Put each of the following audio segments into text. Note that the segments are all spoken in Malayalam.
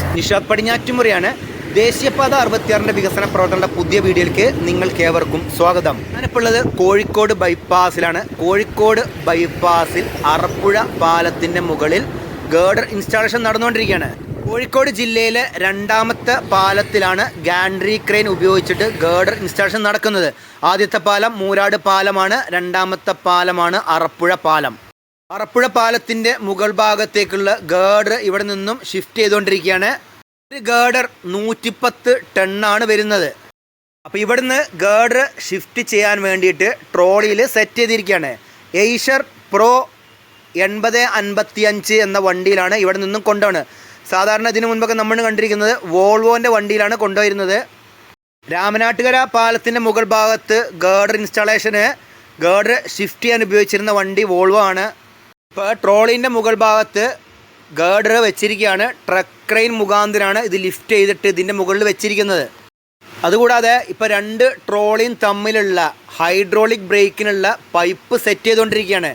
ഫ്രണ്ട്സ് നിഷാദ് പടിഞ്ഞാറ്റുമുറിയാണ്. ദേശീയപാത അറുപത്തിയാറിന്റെ വികസന പ്രവർത്തനങ്ങളുടെ പുതിയ വീഡിയോയിലേക്ക് നിങ്ങൾക്ക് ഏവർക്കും സ്വാഗതം. ഞാനിപ്പോൾ ഉള്ളത് കോഴിക്കോട് ബൈപ്പാസിലാണ്. കോഴിക്കോട് ബൈപ്പാസിൽ അറപ്പുഴ പാലത്തിന്റെ മുകളിൽ ഗേഡർ ഇൻസ്റ്റാളേഷൻ നടന്നുകൊണ്ടിരിക്കുകയാണ്. കോഴിക്കോട് ജില്ലയിലെ രണ്ടാമത്തെ പാലത്തിലാണ് ഗാൻഡ്രി ക്രെയിൻ ഉപയോഗിച്ചിട്ട് ഗേഡർ ഇൻസ്റ്റാളേഷൻ നടക്കുന്നത്. ആദ്യത്തെ പാലം മൂരാട് പാലമാണ്. രണ്ടാമത്തെ പാലമാണ് അറപ്പുഴ പാലം. അറപ്പുഴ പാലത്തിന്റെ മുകൾ ഭാഗത്തേക്കുള്ള ഗേഡർ ഇവിടെ നിന്നും ഷിഫ്റ്റ് ചെയ്തുകൊണ്ടിരിക്കുകയാണ്. ഒരു ഗേഡർ നൂറ്റിപ്പത്ത് ടണ്ണാണ് വരുന്നത്. അപ്പോൾ ഇവിടുന്ന് ഗേഡർ ഷിഫ്റ്റ് ചെയ്യാൻ വേണ്ടിയിട്ട് ട്രോളിയിൽ സെറ്റ് ചെയ്തിരിക്കുകയാണ്. എയ്ഷർ പ്രോ എൺപത് അൻപത്തി അഞ്ച് എന്ന വണ്ടിയിലാണ് ഇവിടെ നിന്നും കൊണ്ടുപോകുന്നത്. സാധാരണ ഇതിനു മുൻപൊക്കെ നമ്മൾ കണ്ടിരിക്കുന്നത് വോൾവോന്റെ വണ്ടിയിലാണ് കൊണ്ടുവരുന്നത് രാമനാട്ടുകര പാലത്തിന്റെ മുകൾ ഭാഗത്ത് ഗേഡർ ഇൻസ്റ്റാളേഷന് ഗേഡർ ഷിഫ്റ്റ് ചെയ്യാൻ ഉപയോഗിച്ചിരുന്ന വണ്ടി വോൾവോ ആണ്. ഇപ്പോൾ ട്രോളിന്റെ മുകൾ ഭാഗത്ത് ഗേഡർ വെച്ചിരിക്കുകയാണ്. ട്രക്ക് ക്രെയിൻ മുഖാന്തരമാണ് ഇത് ലിഫ്റ്റ് ചെയ്തിട്ട് ഇതിന്റെ മുകളിൽ വെച്ചിരിക്കുന്നത്. അതുകൂടാതെ ഇപ്പോൾ രണ്ട് ട്രോളിയും തമ്മിലുള്ള ഹൈഡ്രോളിക് ബ്രേക്കിനുള്ള പൈപ്പ് സെറ്റ് ചെയ്തുകൊണ്ടിരിക്കുകയാണ്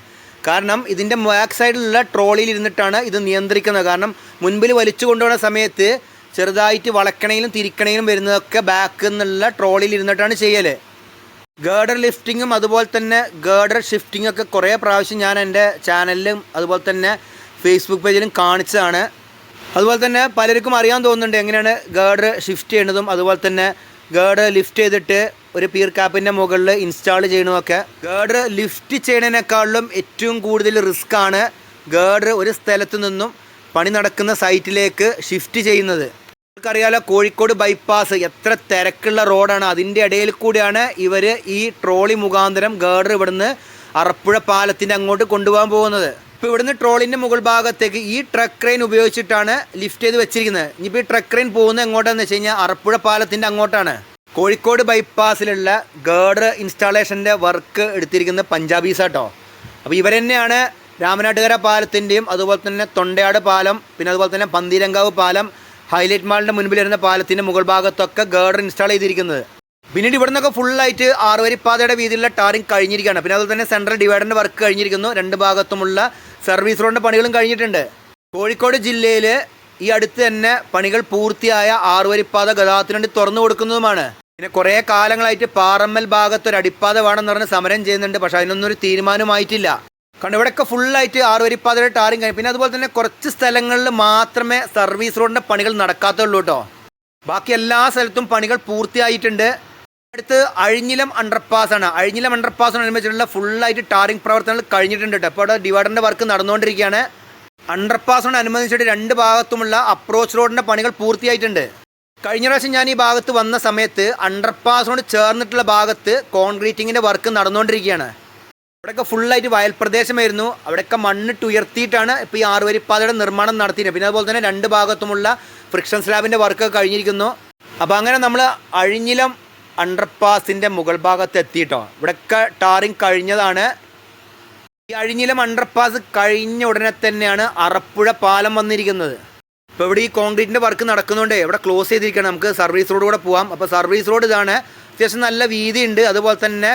കാരണം ഇതിന്റെ ബാക്ക് സൈഡിലുള്ള ട്രോളിയിൽ ഇരുന്നിട്ടാണ് ഇത് നിയന്ത്രിക്കുന്നത്. കാരണം മുൻപിൽ വലിച്ചു കൊണ്ടുപോകുന്ന സമയത്ത് ചെറുതായിട്ട് വളക്കണയിലും തിരിക്കണയിലും വരുന്നതൊക്കെ ബാക്കിൽ നിന്നുള്ള ട്രോളിയിൽ ഇരുന്നിട്ടാണ് ചെയ്യൽ ഗേഡർ ലിഫ്റ്റിങ്ങും അതുപോലെ തന്നെ ഗേഡർ ഷിഫ്റ്റിംഗ് ഒക്കെ കുറേ പ്രാവശ്യം ഞാൻ എന്റെ ചാനലിലും അതുപോലെ തന്നെ ഫേസ്ബുക്ക് പേജിലും കാണിച്ചതാണ്. അതുപോലെ തന്നെ പലർക്കും അറിയാൻ തോന്നുന്നുണ്ട് എങ്ങനെയാണ് ഗേഡർ ഷിഫ്റ്റ് ചെയ്യുന്നതും അതുപോലെ തന്നെ ഗേഡർ ലിഫ്റ്റ് ചെയ്തിട്ട് ഒരു പീർ ക്യാപ്പിന്റെ മുകളിൽ ഇൻസ്റ്റാൾ ചെയ്യണമൊക്കെ ഗേഡർ ലിഫ്റ്റ് ചെയ്യണതിനേക്കാളും ഏറ്റവും കൂടുതൽ റിസ്ക് ആണ് ഗേഡർ ഒരു സ്ഥലത്തു നിന്നും പണി നടക്കുന്ന സൈറ്റിലേക്ക് ഷിഫ്റ്റ് ചെയ്യുന്നത്. നമുക്കറിയാലോ കോഴിക്കോട് ബൈപ്പാസ് എത്ര തിരക്കുള്ള റോഡാണ്. അതിന്റെ ഇടയിൽ കൂടിയാണ് ഇവർ ഈ ട്രോളി മുഖാന്തരം ഗേഡർ ഇവിടുന്ന് അറപ്പുഴ പാലത്തിന്റെ അങ്ങോട്ട് കൊണ്ടുപോകാൻ പോകുന്നത്. ഇപ്പോൾ ഇവിടുന്ന് ട്രോളിന്റെ മുകൾ ഭാഗത്തേക്ക് ഈ ട്രക്ക് ക്രെയിൻ ഉപയോഗിച്ചിട്ടാണ് ലിഫ്റ്റ് ചെയ്ത് വെച്ചിരിക്കുന്നത്. ഇനിയിപ്പോൾ ഈ ട്രക്ക് ക്രെയിൻ പോകുന്നത് എങ്ങോട്ടാന്ന് വെച്ച് കഴിഞ്ഞാൽ അറപ്പുഴ പാലത്തിന്റെ അങ്ങോട്ടാണ്. കോഴിക്കോട് ബൈപ്പാസിലുള്ള ഗേഡർ ഇൻസ്റ്റാളേഷന്റെ വർക്ക് എടുത്തിരിക്കുന്നത് പഞ്ചാബീസാട്ടോ. അപ്പോൾ ഇവർ തന്നെയാണ് രാമനാട്ടുകര പാലത്തിന്റെയും അതുപോലെ തന്നെ തൊണ്ടയാട് പാലം പിന്നെ അതുപോലെ തന്നെ പന്തീരങ്കാവ് പാലം ഹൈലൈറ്റ് മാളിന്റെ മുൻപിൽ വരുന്ന പാലത്തിന്റെ മുകൾ ഭാഗത്തൊക്കെ ഗേഡർ ഇൻസ്റ്റാൾ ചെയ്തിരിക്കുന്നത്. പിന്നീട് ഇവിടെ നിന്നൊക്കെ ഫുള്ളായിട്ട് ആറുവരിപ്പാതയുടെ വീതിയിലുള്ള ടാറിങ് കഴിഞ്ഞിരിക്കുകയാണ്. പിന്നെ അതുപോലെ തന്നെ സെൻട്രൽ ഡിവൈഡറിന്റെ വർക്ക് കഴിഞ്ഞിരിക്കുന്നു. രണ്ട് ഭാഗത്തുമുള്ള സർവീസ് റോഡിന്റെ പണികളും കഴിഞ്ഞിട്ടുണ്ട്. കോഴിക്കോട് ജില്ലയിൽ ഈ അടുത്ത് തന്നെ പണികൾ പൂർത്തിയായ ആറുവരിപ്പാത ഗതാഗതത്തിന് വേണ്ടി തുറന്നു കൊടുക്കുന്നതുമാണ്. പിന്നെ കുറേ കാലങ്ങളായിട്ട് പാറമ്മൽ ഭാഗത്ത് ഒരു അടിപ്പാത വേണമെന്ന് പറഞ്ഞ് സമരം ചെയ്യുന്നുണ്ട്. പക്ഷേ അതിനൊന്നും ഒരു തീരുമാനമായിട്ടില്ല കാരണം ഇവിടെയൊക്കെ ഫുള്ളായിട്ട് ആറുവരിപ്പാതയുടെ ടാറിങ് കഴിഞ്ഞു. പിന്നെ അതുപോലെ തന്നെ കുറച്ച് സ്ഥലങ്ങളിൽ മാത്രമേ സർവീസ് റോഡിന്റെ പണികൾ നടക്കാത്തുള്ളൂ കേട്ടോ. ബാക്കി എല്ലാ സ്ഥലത്തും പണികൾ പൂർത്തിയായിട്ടുണ്ട്. അടുത്ത് അഴിഞ്ഞിലം അണ്ടർപാസ് ആണ്. അഴിഞ്ഞിലം അണ്ടർപാസിനനുബന്ധിച്ചുള്ള ഫുള്ളായിട്ട് ടാറിംഗ് പ്രവർത്തനങ്ങൾ കഴിഞ്ഞിട്ടുണ്ട് കേട്ടോ. അപ്പോൾ അവിടെ ഡിവൈഡറിന്റെ വർക്ക് നടന്നുകൊണ്ടിരിക്കുകയാണ്. അണ്ടർപാസിനോടനുബന്ധിച്ചിട്ട് രണ്ട് ഭാഗത്തുമുള്ള അപ്രോച്ച് റോഡിന്റെ പണികൾ പൂർത്തിയായിട്ടുണ്ട്. കഴിഞ്ഞ പ്രാവശ്യം ഞാൻ ഈ ഭാഗത്ത് വന്ന സമയത്ത് അണ്ടർപാസിനോട് ചേർന്നിട്ടുള്ള ഭാഗത്ത് കോൺക്രീറ്റിങ്ങിന്റെ വർക്ക് നടന്നുകൊണ്ടിരിക്കുകയാണ്. അവിടെയൊക്കെ ഫുള്ളായിട്ട് വയൽ പ്രദേശമായിരുന്നു അവിടെയൊക്കെ മണ്ണിട്ട് ഉയർത്തിയിട്ടാണ് ഇപ്പോൾ ഈ ആറുവരിപ്പാതയുടെ നിർമ്മാണം നടത്തിയത്. പിന്നെ അതുപോലെ തന്നെ രണ്ട് ഭാഗത്തുമുള്ള ഫ്രിക്ഷൻ സ്ലാബിന്റെ വർക്ക് കഴിഞ്ഞിരിക്കുന്നു. അപ്പോൾ അങ്ങനെ നമ്മൾ അഴിഞ്ഞിലം അണ്ടർപാസിന്റെ മുകൾ ഭാഗത്ത് എത്തിയിട്ടോ. ഇവിടെയൊക്കെ ടാറിങ് കഴിഞ്ഞതാണ്. ഈ അഴിഞ്ഞിലം അണ്ടർപാസ് കഴിഞ്ഞ ഉടനെ തന്നെയാണ് അറപ്പുഴ പാലം വന്നിരിക്കുന്നത്. ഇപ്പോൾ ഇവിടെ ഈ കോൺക്രീറ്റിന്റെ വർക്ക് നടക്കുന്നുണ്ട് ഇവിടെ ക്ലോസ് ചെയ്തിരിക്കണം. നമുക്ക് സർവീസ് റോഡ് കൂടെ പോകാം അപ്പോൾ സർവീസ് റോഡ് ഇതാണ് അത്യാവശ്യം നല്ല വീതിയുണ്ട്. അതുപോലെ തന്നെ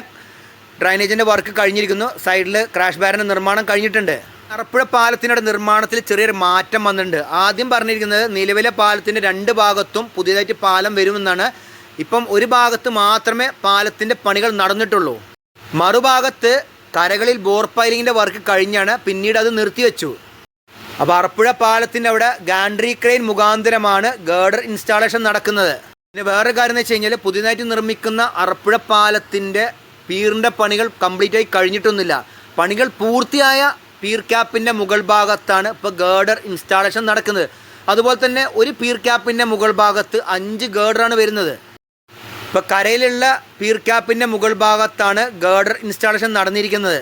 ഡ്രൈനേജിന്റെ വർക്ക് കഴിഞ്ഞിരിക്കുന്നു. സൈഡിൽ ക്രാഷ് ബാരിന്റെ നിർമ്മാണം കഴിഞ്ഞിട്ടുണ്ട്. അറപ്പുഴ പാലത്തിന്റെ നിർമ്മാണത്തിൽ ചെറിയൊരു മാറ്റം വന്നിട്ടുണ്ട്. ആദ്യം പറഞ്ഞിരിക്കുന്നത് നിലവിലെ പാലത്തിന്റെ രണ്ട് ഭാഗത്തും പുതിയതായിട്ട് പാലം വരുമെന്നാണ്. ഇപ്പം ഒരു ഭാഗത്ത് മാത്രമേ പാലത്തിന്റെ പണികൾ നടന്നിട്ടുള്ളൂ. മറുഭാഗത്ത് കരകളിൽ ബോർ പൈലിങ്ങിന്റെ വർക്ക് കഴിഞ്ഞാണ് പിന്നീട് അത് നിർത്തിവെച്ചു. അപ്പോൾ അറപ്പുഴ പാലത്തിന്റെ അവിടെ ഗാൻഡ്രി ക്രെയിൻ മുഖാന്തരമാണ് ഗേർഡർ ഇൻസ്റ്റാളേഷൻ നടക്കുന്നത്. പിന്നെ വേറെ കാര്യം എന്ന് വെച്ച് കഴിഞ്ഞാൽ പുതിയതായിട്ട് നിർമ്മിക്കുന്ന അറപ്പുഴ പാലത്തിന്റെ പീറിന്റെ പണികൾ കംപ്ലീറ്റ് ആയി കഴിഞ്ഞിട്ടൊന്നുമില്ല. പണികൾ പൂർത്തിയായ പീർ ക്യാപ്പിന്റെ മുകൾ ഭാഗത്താണ് ഇപ്പോൾ ഗേർഡർ ഇൻസ്റ്റാളേഷൻ നടക്കുന്നത്. അതുപോലെ തന്നെ ഒരു പീർ ക്യാപ്പിന്റെ മുകൾ ഭാഗത്ത് അഞ്ച് ഗേർഡറാണ് വരുന്നത്. ഇപ്പോൾ കരയിലുള്ള പീർ ക്യാപ്പിന്റെ മുകൾ ഭാഗത്താണ് ഗേർഡർ ഇൻസ്റ്റാളേഷൻ നടന്നിരിക്കുന്നത്.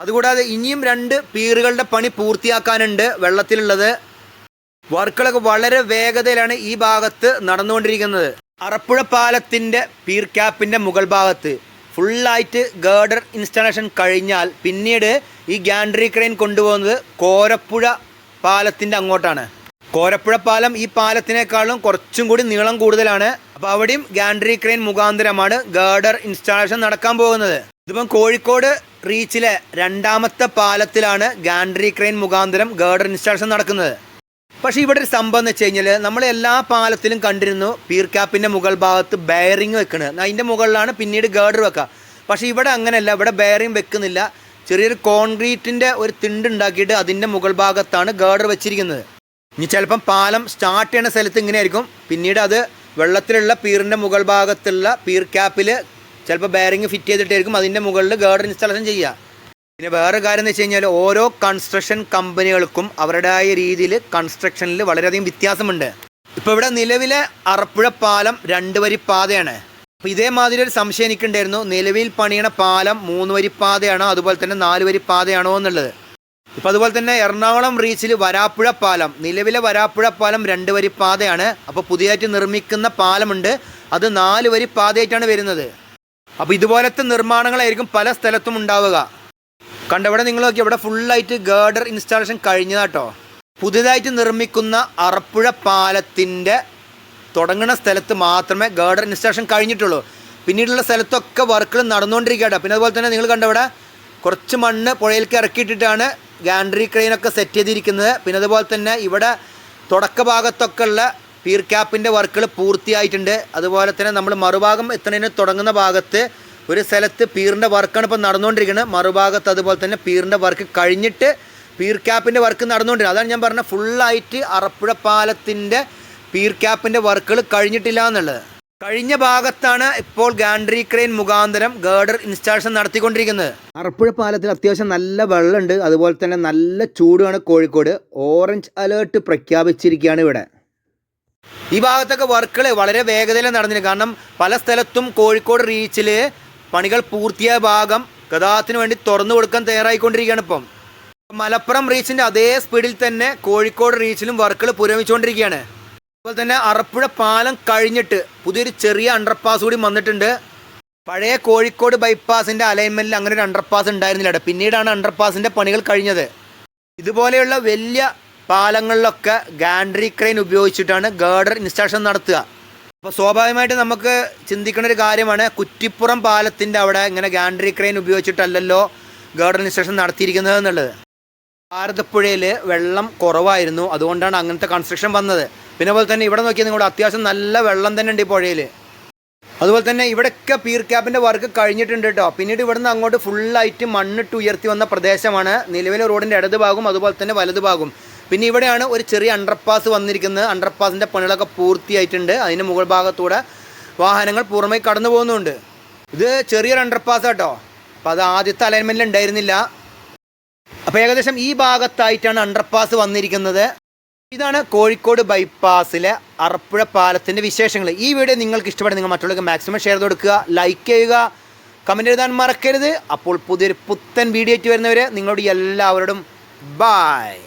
അതുകൂടാതെ ഇനിയും രണ്ട് പീറുകളുടെ പണി പൂർത്തിയാക്കാനുണ്ട് വെള്ളത്തിലുള്ളത്. വർക്കുകളൊക്കെ വളരെ വേഗതയിലാണ് ഈ ഭാഗത്ത് നടന്നുകൊണ്ടിരിക്കുന്നത്. അറപ്പുഴ പാലത്തിന്റെ പീർ ക്യാപ്പിന്റെ മുകൾ ഭാഗത്ത്. ഫുള്ളായിട്ട് ഗേഡർ ഇൻസ്റ്റാളേഷൻ കഴിഞ്ഞാൽ പിന്നീട് ഈ ഗാൻഡ്രി ക്രെയിൻ കൊണ്ടുപോകുന്നത് കോരപ്പുഴ പാലത്തിന്റെ അങ്ങോട്ടാണ്. കോരപ്പുഴ പാലം ഈ പാലത്തിനേക്കാളും കുറച്ചും കൂടി നീളം കൂടുതലാണ്. അപ്പോൾ അവിടെയും ഗാൻഡ്രി ക്രെയിൻ മുഖാന്തരമാണ് ഗേഡർ ഇൻസ്റ്റാളേഷൻ നടക്കാൻ പോകുന്നത്. ഇതിപ്പം കോഴിക്കോട് റീച്ചിലെ രണ്ടാമത്തെ പാലത്തിലാണ് ഗാൻഡ്രി ക്രെയിൻ മുഖാന്തരം ഗേഡർ ഇൻസ്റ്റാളേഷൻ നടക്കുന്നത്. പക്ഷേ ഇവിടെ ഒരു സംഭവം എന്ന് വെച്ച് കഴിഞ്ഞാൽ നമ്മൾ എല്ലാ പാലത്തിലും കണ്ടിരുന്നു പീർ ക്യാപ്പിന്റെ മുകൾ ഭാഗത്ത് ബെയറിങ് വെക്കുന്നത് അതിന്റെ മുകളിലാണ് പിന്നീട് ഗേർഡർ വെക്കുക പക്ഷേ ഇവിടെ അങ്ങനെയല്ല ഇവിടെ ബെയറിങ് വെക്കുന്നില്ല. ചെറിയൊരു കോൺക്രീറ്റിന്റെ ഒരു തിണ്ട് ഉണ്ടാക്കിയിട്ട് അതിന്റെ മുകൾ ഭാഗത്താണ് ഗേർഡർ വെച്ചിരിക്കുന്നത്. ഇനി ചിലപ്പം പാലം സ്റ്റാർട്ട് ചെയ്യുന്ന സ്ഥലത്ത് ഇങ്ങനെ ആയിരിക്കും പിന്നീട് അത് വെള്ളത്തിലുള്ള പീറിന്റെ മുകൾ ഭാഗത്തുള്ള പീർ ക്യാപ്പിൽ ചിലപ്പോൾ ബെയറിങ് ഫിറ്റ് ചെയ്തിട്ടായിരിക്കും അതിന്റെ മുകളിൽ ഗേർഡർ ഇൻസ്റ്റാളേഷൻ ചെയ്യുക. പിന്നെ വേറെ കാര്യം എന്ന് വെച്ച് കഴിഞ്ഞാൽ ഓരോ കൺസ്ട്രക്ഷൻ കമ്പനികൾക്കും അവരുടേതായ രീതിയിൽ കൺസ്ട്രക്ഷനിൽ വളരെയധികം വ്യത്യാസമുണ്ട്. ഇപ്പോൾ ഇവിടെ നിലവിലെ അറപ്പുഴ പാലം രണ്ട് വരി പാതയാണ്. അപ്പോൾ ഇതേമാതിരി ഒരു സംശയം എനിക്കുണ്ടായിരുന്നു. നിലവിൽ പണിയണ പാലം മൂന്ന് വരി പാതയാണോ? അതുപോലെ തന്നെ നാല് വരി പാതയാണോ എന്നുള്ളത്. ഇപ്പോൾ അതുപോലെ തന്നെ എറണാകുളം റീച്ചിൽ വരാപ്പുഴ പാലം. നിലവിലെ വരാപ്പുഴ പാലം രണ്ട് വരി പാതയാണ്. അപ്പോൾ പുതിയതായിട്ട് നിർമ്മിക്കുന്ന പാലമുണ്ട്. അത് നാല് വരി പാതയായിട്ടാണ് വരുന്നത്. അപ്പോൾ ഇതുപോലത്തെ നിർമ്മാണങ്ങളായിരിക്കും പല സ്ഥലത്തും ഉണ്ടാവുക. കണ്ടവിടെ നിങ്ങൾ നോക്കി ഇവിടെ ഫുള്ളായിട്ട് ഗേർഡർ ഇൻസ്റ്റാളേഷൻ കഴിഞ്ഞതാട്ടോ പുതിയതായിട്ട് നിർമ്മിക്കുന്ന അറപ്പുഴ പാലത്തിന്റെ തുടങ്ങുന്ന സ്ഥലത്ത് മാത്രമേ ഗേർഡർ ഇൻസ്റ്റാളേഷൻ കഴിഞ്ഞിട്ടുള്ളൂ. പിന്നീടുള്ള സ്ഥലത്തൊക്കെ വർക്കുകൾ നടന്നുകൊണ്ടിരിക്കുകയാണ് പിന്നെ അതുപോലെ തന്നെ നിങ്ങൾ കണ്ടവിടെ കുറച്ച് മണ്ണ് പുഴയിലേക്ക് ഇറക്കിയിട്ടിട്ടാണ് ഗാൻഡ്രി ക്രെയിനൊക്കെ സെറ്റ് ചെയ്തിരിക്കുന്നത്. പിന്നെ അതുപോലെ തന്നെ ഇവിടെ തുടക്ക ഭാഗത്തൊക്കെ ഉള്ള പീർ ക്യാപ്പിന്റെ വർക്കുകൾ പൂർത്തിയായിട്ടുണ്ട്. അതുപോലെ തന്നെ നമ്മൾ മറുഭാഗം എത്തുന്നതിന് തുടങ്ങുന്ന ഭാഗത്ത് ഒരു സ്ഥലത്ത് പീറിന്റെ വർക്കാണ് ഇപ്പോൾ നടന്നുകൊണ്ടിരിക്കുന്നത്. മറുഭാഗത്ത് അതുപോലെ തന്നെ പീറിന്റെ വർക്ക് കഴിഞ്ഞിട്ട് പീർ ക്യാപ്പിന്റെ വർക്ക് നടന്നുകൊണ്ടിരിക്കുന്നത് അതാണ് ഞാൻ പറഞ്ഞത്. ഫുള്ളായിട്ട് അറപ്പുഴ പാലത്തിന്റെ പീർ ക്യാപ്പിന്റെ വർക്കുകൾ കഴിഞ്ഞിട്ടില്ല എന്നുള്ളത്. കഴിഞ്ഞ ഭാഗത്താണ് ഇപ്പോൾ ഗാൻഡ്രി ക്രെയിൻ മുഖാന്തരം ഗേർഡർ ഇൻസ്റ്റാളേഷൻ നടത്തിക്കൊണ്ടിരിക്കുന്നത്. അറപ്പുഴ പാലത്തിൽ അത്യാവശ്യം നല്ല വെള്ളമുണ്ട്. അതുപോലെ തന്നെ നല്ല ചൂടുമാണ് കോഴിക്കോട്. ഓറഞ്ച് അലേർട്ട് പ്രഖ്യാപിച്ചിരിക്കുകയാണ് ഇവിടെ. ഈ ഭാഗത്തൊക്കെ വർക്കുകൾ വളരെ വേഗതയിൽ നടന്നിരുന്നു. കാരണം പല സ്ഥലത്തും കോഴിക്കോട് റീച്ചിൽ പണികൾ പൂർത്തിയായ ഭാഗം ഗതാഗതത്തിന് വേണ്ടി തുറന്നു കൊടുക്കാൻ തയ്യാറായിക്കൊണ്ടിരിക്കുകയാണ് ഇപ്പം. മലപ്പുറം റീച്ചിന്റെ അതേ സ്പീഡിൽ തന്നെ കോഴിക്കോട് റീച്ചിലും വർക്കുകൾ പുരോഗമിച്ചുകൊണ്ടിരിക്കുകയാണ്. അതുപോലെ തന്നെ അറപ്പുഴ പാലം കഴിഞ്ഞിട്ട് പുതിയൊരു ചെറിയ അണ്ടർപാസ് കൂടി വന്നിട്ടുണ്ട്. പഴയ കോഴിക്കോട് ബൈപ്പാസിന്റെ അലൈൻമെന്റിൽ അങ്ങനെ ഒരു അണ്ടർപാസ് ഉണ്ടായിരുന്നില്ല. പിന്നീടാണ് അണ്ടർപാസിന്റെ പണികൾ കഴിഞ്ഞത്. ഇതുപോലെയുള്ള വലിയ പാലങ്ങളിലൊക്കെ ഗാൻഡ്രി ക്രെയിൻ ഉപയോഗിച്ചിട്ടാണ് ഗേഡർ ഇൻസ്റ്റാളേഷൻ നടത്തുക. അപ്പോൾ സ്വാഭാവികമായിട്ട് നമുക്ക് ചിന്തിക്കുന്ന ഒരു കാര്യമാണ് കുറ്റിപ്പുറം പാലത്തിന്റെ അവിടെ ഇങ്ങനെ ഗാൻഡ്രി ക്രെയിൻ ഉപയോഗിച്ചിട്ടല്ലല്ലോ ഗാർഡൻ ഇൻസ്ട്രക്ഷൻ നടത്തിയിരിക്കുന്നത് എന്നുള്ളത്. ഭാരതപ്പുഴയിൽ വെള്ളം കുറവായിരുന്നു അതുകൊണ്ടാണ് അങ്ങനത്തെ കൺസ്ട്രക്ഷൻ വന്നത്. പിന്നെ പോലെ തന്നെ ഇവിടെ നോക്കിയാൽ നിങ്ങളുടെ അത്യാവശ്യം നല്ല വെള്ളം തന്നെ ഉണ്ട് ഈ പുഴയിൽ അതുപോലെ തന്നെ ഇവിടെയൊക്കെ പീർ ക്യാപ്പിന്റെ വർക്ക് കഴിഞ്ഞിട്ടുണ്ട് കേട്ടോ. പിന്നീട് ഇവിടുന്ന് അങ്ങോട്ട് ഫുള്ളായിട്ട് മണ്ണിട്ട് ഉയർത്തി വന്ന പ്രദേശമാണ്. നിലവിലെ റോഡിന്റെ ഇടത് ഭാഗം അതുപോലെ തന്നെ വലതുഭാഗവും. ഭാഗം പിന്നെ ഇവിടെയാണ് ഒരു ചെറിയ അണ്ടർപാസ് വന്നിരിക്കുന്നത്. അണ്ടർപാസിന്റെ പണികളൊക്കെ പൂർത്തിയായിട്ടുണ്ട്. അതിന്റെ മുകൾ ഭാഗത്തൂടെ വാഹനങ്ങൾ പൂർണമായി കടന്നു പോകുന്നുണ്ട്. ഇത് ചെറിയൊരു അണ്ടർപാസ് കേട്ടോ അപ്പോൾ അത് ആദ്യത്തെ അലൈൻമെന്റിൽ ഉണ്ടായിരുന്നില്ല. അപ്പോൾ ഏകദേശം ഈ ഭാഗത്തായിട്ടാണ് അണ്ടർപാസ് വന്നിരിക്കുന്നത്. ഇതാണ് കോഴിക്കോട് ബൈപ്പാസിലെ അറപ്പുഴ പാലത്തിന്റെ വിശേഷങ്ങൾ ഈ വീഡിയോ നിങ്ങൾക്ക് ഇഷ്ടപ്പെടും നിങ്ങൾ മറ്റുള്ളവർക്ക് മാക്സിമം ഷെയർ കൊടുക്കുക ലൈക്ക് ചെയ്യുക കമന്റ് എഴുതാൻ മറക്കരുത്. അപ്പോൾ പുതിയൊരു പുത്തൻ വീഡിയോ ആയിട്ട് വരുന്നവരെ നിങ്ങളോട് എല്ലാവരോടും ബായ്